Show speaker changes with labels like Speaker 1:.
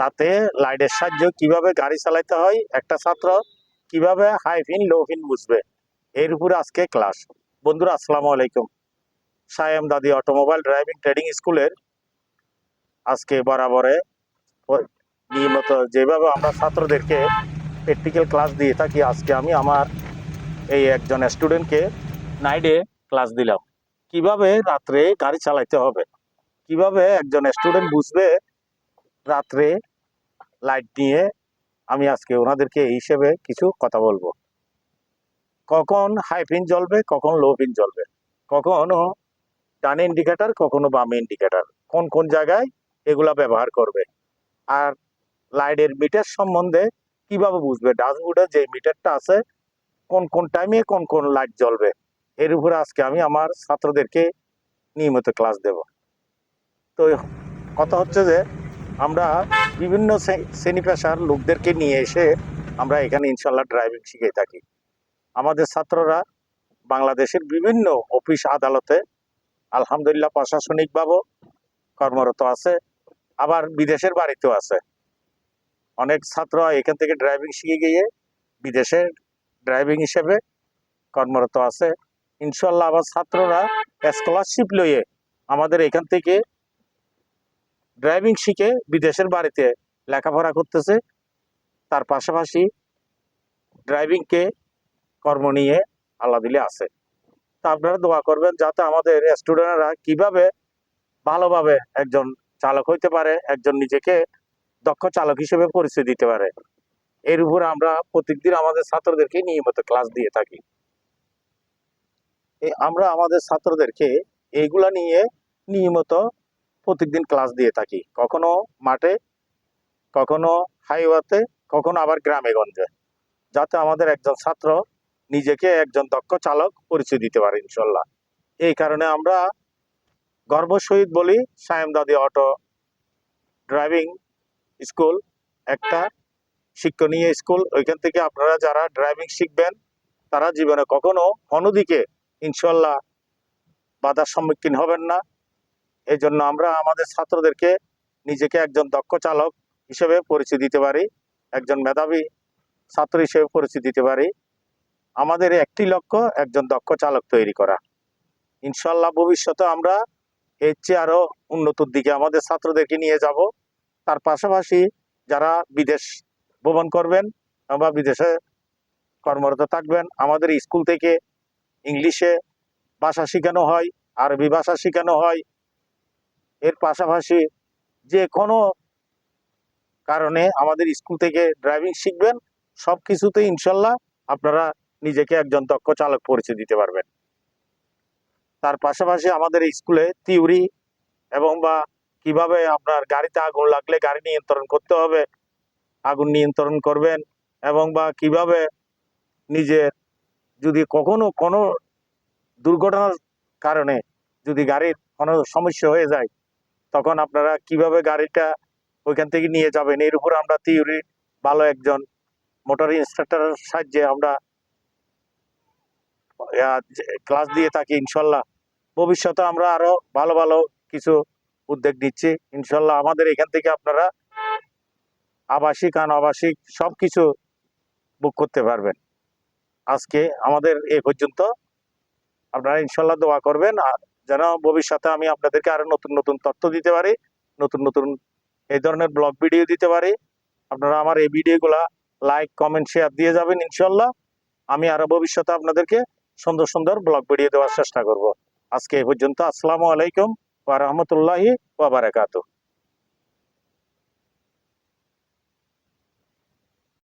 Speaker 1: রাতে লাইটের সাহায্যে কীভাবে গাড়ি চালাতে হয়, একটা ছাত্র কীভাবে হাই ফিন লো ফিন বুঝবে, এর উপরে আজকে ক্লাস বন্ধুরা, আসসালামু আলাইকুম। সায়েম দাদি অটোমোবাইল ড্রাইভিং ট্রেডিং স্কুলের আজকে বরাবরে নিয়মিত যেভাবে আমরা ছাত্রদেরকে প্র্যাকটিক্যাল ক্লাস দিয়ে থাকি, আজকে আমি আমার এই একজন স্টুডেন্টকে নাইডে ক্লাস দিলাম। কীভাবে রাত্রে গাড়ি চালাইতে হবে, কীভাবে একজন স্টুডেন্ট বুঝবে রাত্রে লাইট নিয়ে আমি আজকে ওনাদেরকে এই হিসেবে কিছু কথা বলব। কখন হাই পিন জ্বলবে, কখন লো পিন জ্বলবে? কখনো ডান ইন্ডিকেটার কখনো বাম ইন্ডিকেটার কোন কোন জায়গায় এগুলা ব্যবহার করবে? আর লাইটের মিটার সম্বন্ধে কীভাবে বুঝবে? ড্যাশবোর্ডে যে মিটারটা আছে, কোন কোন টাইমে কোন কোন লাইট জ্বলবে? এর উপরে আজকে আমি আমার ছাত্রদেরকে নিয়মিত ক্লাস দেব। তো কথা হচ্ছে যে আমরা বিভিন্ন শ্রে- শ্রেণি পেশার লোকদেরকে নিয়ে এসে আমরা এখানে ইনশাল্লাহ ড্রাইভিং শিখে থাকি। আমাদের ছাত্ররা বাংলাদেশের বিভিন্ন অফিস আদালতে আলহামদুলিল্লাহ প্রশাসনিকভাবেও কর্মরত আছে, আবার বিদেশের বাড়িতেও আছে। অনেক ছাত্র এখান থেকে ড্রাইভিং শিখে গিয়ে বিদেশের ড্রাইভিং হিসেবে কর্মরত আছে। ইনশাল্লাহ আবার ছাত্ররা স্কলারশিপ লইয়ে আমাদের এখান থেকে ড্রাইভিং শিখে বিদেশের বাড়িতে লেখাপড়া করতেছে। তার পাশাপাশি ড্রাইভিংকে কর্ম নিয়ে আল্লাহ দিলে আছে। তা আপনারা দোয়া করবেন যাতে আমাদের স্টুডেন্টরা কীভাবে ভালোভাবে একজন চালক হইতে পারে, একজন নিজেকে দক্ষ চালক হিসেবে পরিচয় দিতে পারে। এর উপর আমরা প্রত্যেকদিন আমাদের ছাত্রদেরকে নিয়মিত ক্লাস দিয়ে থাকি। আমরা আমাদের ছাত্রদেরকে এইগুলা নিয়ে নিয়মিত প্রত্যেকদিন ক্লাস দিয়ে থাকি। কখনো মাঠে, কখনো হাইওয়েতে কখনো আবার গ্রামে গঞ্জে যাতে আমাদের একজন ছাত্র নিজেকে একজন দক্ষ চালক পরিচয় দিতে পারে, ইনশাল্লাহ। এই কারণে আমরা গর্ব সহিত বলি, সায়েম দাদি অটো ড্রাইভিং স্কুল, একটা শিক্ষণীয় স্কুল। ওইখান থেকে আপনারা যারা ড্রাইভিং শিখবেন, তারা জীবনে কখনো অন্যদিকে, ইনশাল্লাহ, বাধার সম্মুখীন হবেন না। এই জন্য আমরা আমাদের ছাত্রদেরকে নিজেকে একজন দক্ষ চালক হিসেবে পরিচয় দিতে পারি, একজন মেধাবী ছাত্র হিসেবে পরিচয় দিতে পারি। আমাদের একটি লক্ষ্য, একজন দক্ষ চালক তৈরি করা। ইনশাল্লাহ ভবিষ্যতে আমরা এর চেয়ে আরও উন্নতির দিকে আমাদের ছাত্রদেরকে নিয়ে যাব। তার পাশাপাশি যারা বিদেশ ভ্রমণ করবেন বা বিদেশে কর্মরত থাকবেন, আমাদের স্কুল থেকে ইংলিশে ভাষা শেখানো হয়, আরবি ভাষা শেখানো হয় এর পাশাপাশি যে কোনো কারণে আমাদের স্কুল থেকে ড্রাইভিং শিখবেন, সব কিছুতে ইনশাল্লাহ আপনারা নিজেকে একজন দক্ষ চালক পরিচয় দিতে পারবেন। তার পাশাপাশি আমাদের স্কুলে থিওরি এবং বা কীভাবে আপনার গাড়িতে আগুন লাগলে গাড়ি নিয়ন্ত্রণ করতে হবে, আগুন নিয়ন্ত্রণ করবেন এবং বা কীভাবে নিজের যদি কখনো কোনো দুর্ঘটনার কারণে যদি গাড়ির কোনো সমস্যা হয়ে যায় তখন আপনারা কীভাবে গাড়িটা ওইখান থেকে নিয়ে যাবেন? এর উপর আমরা থিওরি ভালো একজন মোটর ইনস্ট্রাক্টরের সাহায্যে আমরা ক্লাস দিয়ে থাকি ইনশাল্লাহ। ভবিষ্যতে আমরা আরও ভালো ভালো কিছু উদ্যোগ নিচ্ছি। ইনশাল্লাহ আমাদের এখান থেকে আপনারা আবাসিক আনাবাসিক সব কিছু বুক করতে পারবেন। আজকে আমাদের এ পর্যন্ত। আপনারা ইনশাল্লাহ দোয়া করবেন আর যেন ভবিষ্যতে আমি আপনাদেরকে আরও নতুন নতুন তথ্য দিতে পারি, নতুন নতুন এই ধরনের ব্লগ ভিডিও দিতে পারি। আপনারা আমার এই ভিডিওগুলা লাইক কমেন্ট শেয়ার দিয়ে যাবেন ইনশাল্লাহ আমি আরও ভবিষ্যতে আপনাদেরকে সুন্দর সুন্দর ব্লগ ভিডিও দেওয়ার চেষ্টা করব। আজকে এই পর্যন্ত। আসসালামু আলাইকুম ওয়া বারাকাতুহু।